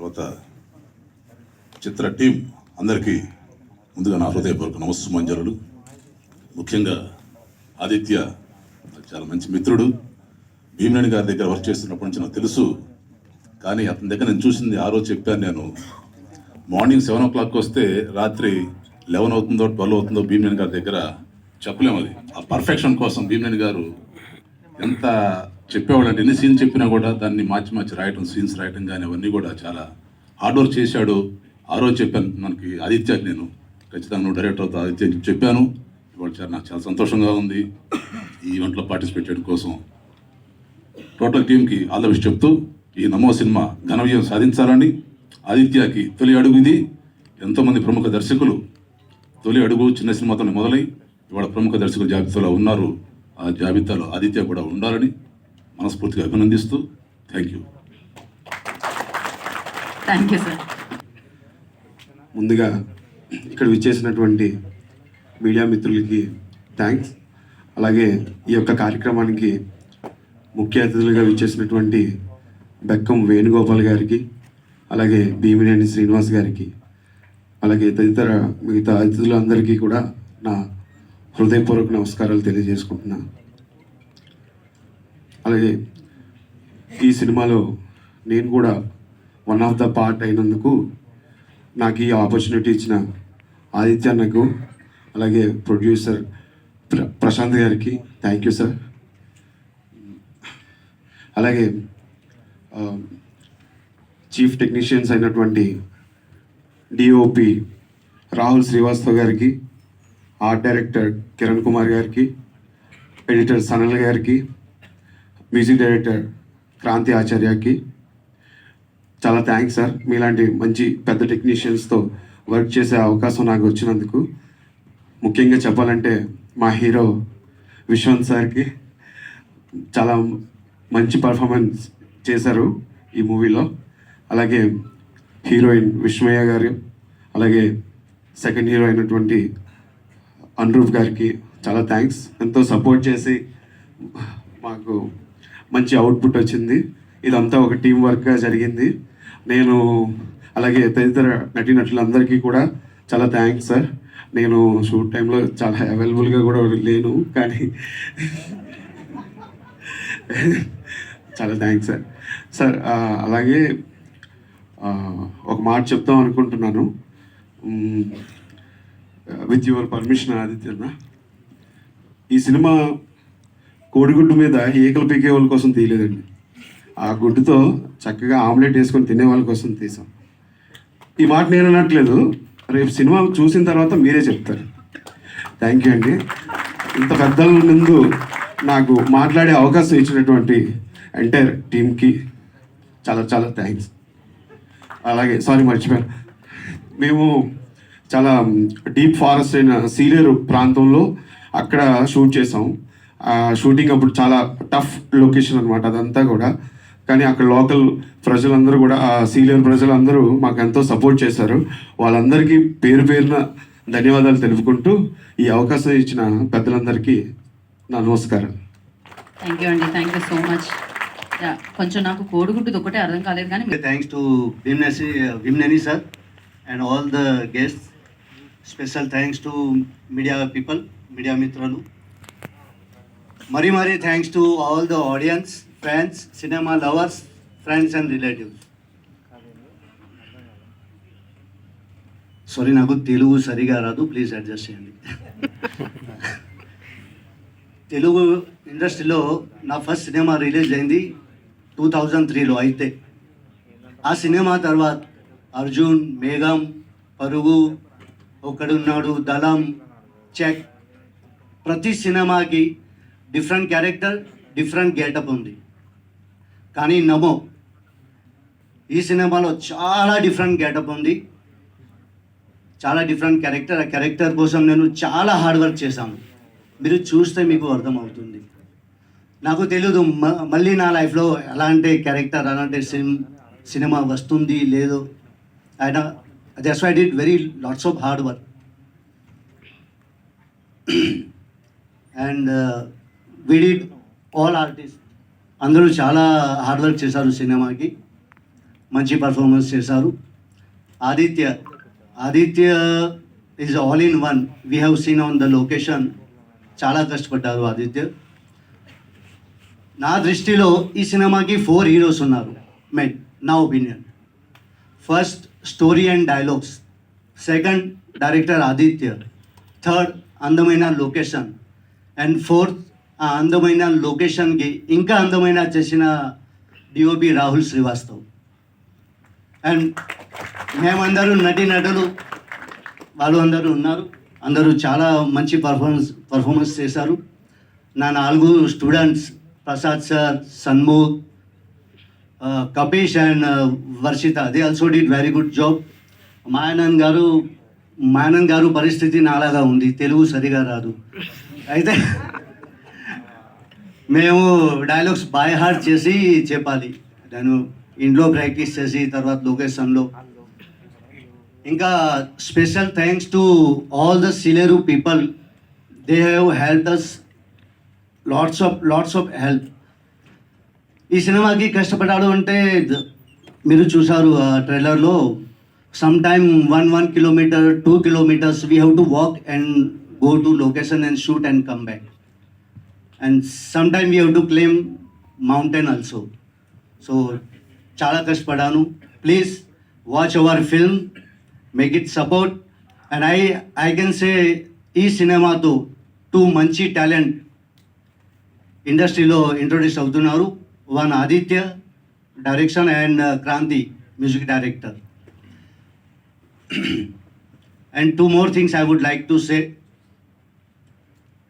తర్వాత చిత్ర టీం అందరికీ ముందుగా నా హృదయపూర్వక నమస్సుమంజరులు ముఖ్యంగా ఆదిత్య చాలా మంచి మిత్రుడు. భీమనేని గారి దగ్గర వర్క్ చేస్తున్నప్పటి నుంచి నాకు తెలుసు. కానీ అతని దగ్గర నేను చూసింది ఆ రోజు చెప్పాను నేను. మార్నింగ్ సెవెన్ ఓ క్లాక్ వస్తే రాత్రి లెవెన్ అవుతుందో ట్వెల్వ్ అవుతుందో భీమనేని గారి దగ్గర చెప్పలేము అది. ఆ పర్ఫెక్షన్ కోసం భీమనేని గారు ఎంత చెప్పేవాడు అంటే ఎన్ని సీన్స్ చెప్పినా కూడా దాన్ని మార్చి మార్చి రాయటం సీన్స్ రాయటం కానీ అవన్నీ కూడా చాలా హార్డ్ వర్క్ చేశాడు. ఆ రోజు చెప్పాను మనకి ఆదిత్యకి నేను. ఖచ్చితంగా నువ్వు డైరెక్టర్ అవుతా ఆదిత్య అని చెప్పాను. ఇవాళ చాలా నాకు చాలా సంతోషంగా ఉంది. ఈ ఈవెంట్లో పార్టిసిపేట్ చేయడం కోసం. టోటల్ టీంకి ఆల్ ద బెస్ట్ చెప్తూ ఈ నమో సినిమా ఘన విజయం సాధించాలని ఆదిత్యకి తొలి అడుగు ఇది. ఎంతోమంది ప్రముఖ దర్శకులు తొలి అడుగు చిన్న సినిమాతోనే మొదలై ఇవాళ ప్రముఖ దర్శకుల జాబితాలో ఉన్నారు. ఆ జాబితాలో ఆదిత్య కూడా ఉండాలని మనస్ఫూర్తిగా అభినందిస్తూ thank you. Thank you sir ముందుగా ఇక్కడ విచ్చేసినటువంటి మీడియా మిత్రులకి థ్యాంక్స్. అలాగే ఈ యొక్క కార్యక్రమానికి ముఖ్య అతిథులుగా విచ్చేసినటువంటి బెక్కం వేణుగోపాల్ గారికి అలాగే భీమినేని శ్రీనివాస్ గారికి అలాగే తదితర మిగతా అతిథులందరికీ కూడా నా హృదయపూర్వక నమస్కారాలు తెలియజేసుకుంటున్నా అలాగే ఈ సినిమాలో నేను కూడా వన్ ఆఫ్ ద పార్ట్ అయినందుకు నాకు ఈ ఆపర్చునిటీ ఇచ్చిన ఆదిత్య అన్నకు అలాగే ప్రొడ్యూసర్ ప్ర ప్రశాంత్ గారికి థ్యాంక్ యూ సార్ అలాగే చీఫ్ టెక్నీషియన్స్ అయినటువంటి డిఓపి రాహుల్ శ్రీవాస్తవ్ గారికి ఆర్ట్ డైరెక్టర్ కిరణ్ కుమార్ గారికి ఎడిటర్ సనల్ గారికి మ్యూజిక్ డైరెక్టర్ క్రాంతి ఆచార్యకి. చాలా థ్యాంక్స్ సార్. మీలాంటి మంచి పెద్ద టెక్నీషియన్స్తో వర్క్ చేసే అవకాశం నాకు వచ్చినందుకు. ముఖ్యంగా చెప్పాలంటే మా హీరో విశ్వంత్ సార్కి చాలా మంచి పర్ఫార్మెన్స్ చేశారు ఈ మూవీలో. అలాగే హీరోయిన్ విష్మయ్య గారు అలాగే సెకండ్ హీరో అయినటువంటి అనురూప్ గారికి చాలా థ్యాంక్స్. ఎంతో సపోర్ట్ చేసి మాకు మంచి అవుట్పుట్ వచ్చింది. ఇదంతా ఒక టీం వర్క్గా జరిగింది. నేను అలాగే తదితర నటీనటులందరికీ కూడా చాలా థ్యాంక్స్ సార్ నేను షూట్ టైంలో చాలా అవైలబుల్గా కూడా లేను కానీ చాలా థ్యాంక్స్ సార్ సార్ అలాగే ఒక మాట చెప్తాం అనుకుంటున్నాను. విత్ యువర్ పర్మిషన్ ఆదిత్యన్న ఈ సినిమా కోడిగుడ్డు మీద ఈకలు పీకే వాళ్ళ కోసం తీయలేదండి. ఆ గుడ్డుతో చక్కగా ఆమ్లెట్ వేసుకొని తినే వాళ్ళ కోసం తీసాం. ఈ మాట నేను అనట్లేదు. రేపు సినిమా చూసిన తర్వాత మీరే చెప్తారు. థ్యాంక్ యూ అండి. ఇంత పెద్దల ముందు నాకు మాట్లాడే అవకాశం ఇచ్చినటువంటి ఎంటైర్ టీమ్కి చాలా చాలా థ్యాంక్స్. అలాగే సారీ మర్చిపోయాను. మేము చాలా డీప్ ఫారెస్ట్ అయిన సీలేరు ప్రాంతంలో అక్కడ షూట్ చేసాం. షూటింగ్ అప్పుడు చాలా టఫ్ లొకేషన్ అనమాట అదంతా కూడా కానీ అక్కడ లోకల్ ప్రజలందరూ కూడా ఆ సీనియర్ ప్రజలందరూ మాకు ఎంతో సపోర్ట్ చేశారు వాళ్ళందరికీ పేరు పేరున ధన్యవాదాలు తెలుపుకుంటూ ఈ అవకాశం ఇచ్చిన పెద్దలందరికీ నా నమస్కారం థ్యాంక్ యూ అండి థ్యాంక్ యూ సో మచ్ కొంచెం నాకు కోడిగుడ్డుది ఒకటే అర్థం కాలేదు కానీ Thanks to Vimnani, Vimnani sir and all the guests. Special thanks to media people, media mitralu. మరీ మరీ thanks to all the audience fans cinema lovers friends and relatives sorry నాకు తెలుగు సరిగా రాదు. ప్లీజ్ అడ్జస్ట్ చేయండి. తెలుగు ఇండస్ట్రీలో నా ఫస్ట్ సినిమా రిలీజ్ అయింది two thousand త్రీలో అయితే. ఆ సినిమా తర్వాత అర్జున్ మేఘం పరుగు ఒకడున్నాడు దళం చెక్ ప్రతి సినిమాకి డిఫరెంట్ క్యారెక్టర్ డిఫరెంట్ గేటప్ ఉంది. కానీ నమో ఈ సినిమాలో చాలా డిఫరెంట్ గేటప్ ఉంది. చాలా డిఫరెంట్ క్యారెక్టర్ ఆ క్యారెక్టర్ కోసం నేను చాలా హార్డ్ వర్క్ చేశాను. మీరు చూస్తే మీకు అర్థమవుతుంది. నాకు తెలియదు మ- మళ్ళీ నా లైఫ్లో ఎలాంటి క్యారెక్టర్ అలాంటి సిన్ సినిమా వస్తుంది లేదో. ఆయన that's why did very lots of hard work and we did all artist అందరూ చాలా హార్డ్ వర్క్ చేశారు సినిమాకి. మంచి పర్ఫార్మెన్స్ చేశారు. Aditya Aditya is all in one we have seen on the location చాలా కష్టపడ్డారు ఆదిత్య. నా దృష్టిలో ఈ సినిమాకి ఫోర్ హీరోస్ ఉన్నారు. మెయిన్ నా opinion first story and dialogues second director Aditya. Third అందమైన లొకేషన్ అండ్ ఫోర్త్ ఆ అందమైన లొకేషన్కి ఇంకా అందమైన చేసిన డిఓపి రాహుల్ శ్రీవాస్తవ్. అండ్ మేమందరూ నటి నటులు వాళ్ళు అందరూ ఉన్నారు. అందరూ చాలా మంచి పర్ఫార్మెన్స్ పర్ఫార్మెన్స్ చేశారు. నా నాలుగు students Prasad sir Sanmukh Kapish and Varshita they also did very good job Mayanand గారు మాయానంద్ గారు పరిస్థితి నాలాగా ఉంది. తెలుగు సరిగా రాదు. అయితే మేము డైలాగ్స్ బై హార్ట్ చేసి చెప్పాలి. నేను ఇంట్లో ప్రాక్టీస్ చేసి తర్వాత లొకేషన్లో ఇంకా special thanks to all the Sileru people they have help us lots of lots of help ఈ సినిమాకి కష్టపడ్డాడు అంటే మీరు చూసారు ఆ ట్రైలర్లో. Some time one one kilometre two kilometres we have to walk and go to location and shoot and come back and some time you have to claim mountain also so చాలా కష్టపడాను. Please watch our film make it support and I I can say ఈ సినిమాతో two మంచి talent ఇండస్ట్రీలో introduce అవుతున్నారు. One Aditya direction and Kranti music director and two more things I would like to say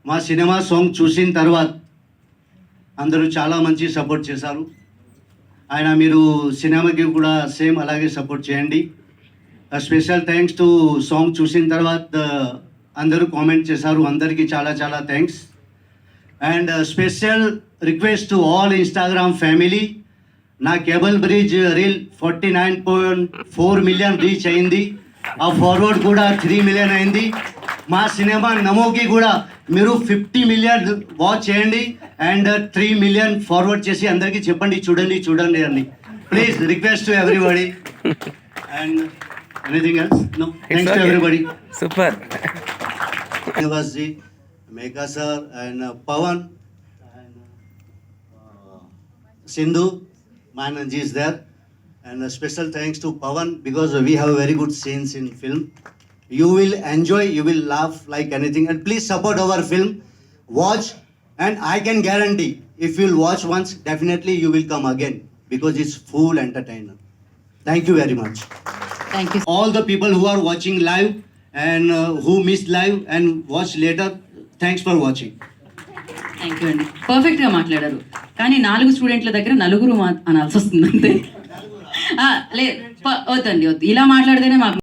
మా cinema song చూసిన తర్వాత అందరూ చాలా మంచి సపోర్ట్ చేశారు. ఆయన మీరు సినిమాకి కూడా సేమ్ అలాగే సపోర్ట్ చేయండి. స్పెషల్ థ్యాంక్స్ టు సాంగ్ చూసిన తర్వాత uh, అందరూ కామెంట్ చేశారు. అందరికీ చాలా చాలా thanks and special request to all Instagram family నా cable bridge reel forty nine point four million reach అయింది. ఆ ఫార్వర్డ్ కూడా త్రీ మిలియన్ అయింది. మా సినిమా నమోకి కూడా మీరు ఫిఫ్టీ మిలియన్ వాచ్ చేయండి అండ్ త్రీ మిలియన్ ఫార్వర్డ్ చేసి అందరికీ చెప్పండి చూడండి చూడండి అని please request to everybody and anything else no thanks to everybody super Srinivas ji, Megha sir, and uh, Pawan, and uh, Sindhu, Manan ji is there. And a special thanks to Pawan because we have very good scenes in film. You will enjoy you will love like anything and please support our film watch and I can guarantee if you watch once definitely you will come again because it's full entertainer thank you very much thank you all the people who are watching live and who miss live and watch later thanks for watching thank you అండి పర్ఫెక్ట్గా మాట్లాడారు. కానీ నాలుగు స్టూడెంట్ల దగ్గర నలుగురు అనాల్సి వస్తుంది అంతే లేదు వద్దండి ఇలా మాట్లాడితేనే మాకు